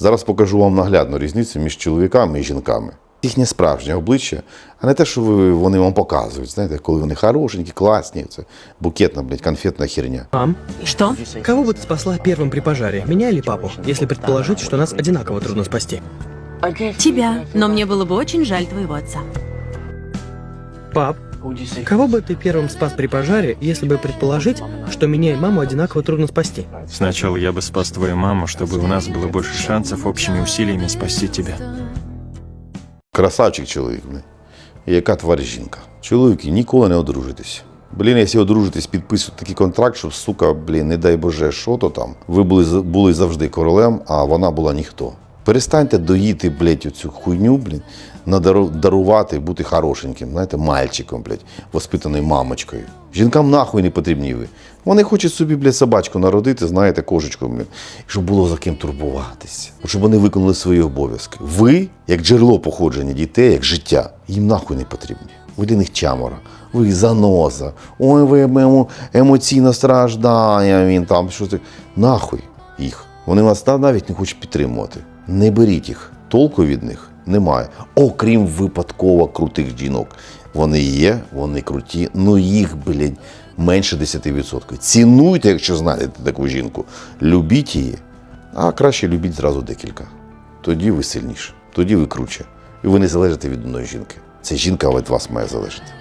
Зараз покажу вам наглядну різницю між чоловіками і жінками. Їхнє справжнє обличчя, а не те, що ви, вони вам показують. Знаєте, коли вони хорошенькі, класні, це букетна, блядь, конфетна херня. Мам, Что? кого бы ты спасла первым при пожаре, меня или папу, если предположить, что нас одинаково трудно спасти? Тебя. Но мне было бы очень жаль твоего отца. Пап, кого бы ты первым спас при пожаре, если бы предположить, что меня и маму одинаково трудно спасти? Сначала я бы спас твою маму, чтобы у нас было больше шансов общими усилиями спасти тебя. Красавчик чоловік, блін. І яка тварь жінка. Чоловіки, ніколи не одружитесь. Блін, якщо одружитесь, підписують такий контракт, що, сука, блін, не дай Боже, що то там. Ви були, з- були завжди королем, а вона була ніхто. Перестаньте доїти, блядь, оцю хуйню, блін, надару- дарувати, бути хорошеньким, знаєте, мальчиком, блядь, воспитаною мамочкою. Жінкам нахуй не потрібні ви. Вони хочуть собі, блядь, собачку народити, знаєте, кошечку, і щоб було за ким турбуватися. Щоб вони виконали свої обов'язки. Ви, як джерело походження дітей, як життя, їм нахуй не потрібні. Ви для них чамора, ви заноза. Ой, ви емо- емоційно страждає, він там що ти. Нахуй їх. Вони вас навіть не хочуть підтримувати. Не беріть їх. Толку від них немає. Окрім випадково крутих жінок. Вони є, вони круті, ну їх, блядь, менше 10%. Цінуйте, якщо знаєте таку жінку. Любіть її, а краще любіть зразу декілька. Тоді ви сильніше, тоді ви круче. І ви не залежите від одної жінки. Це жінка від вас має залежати.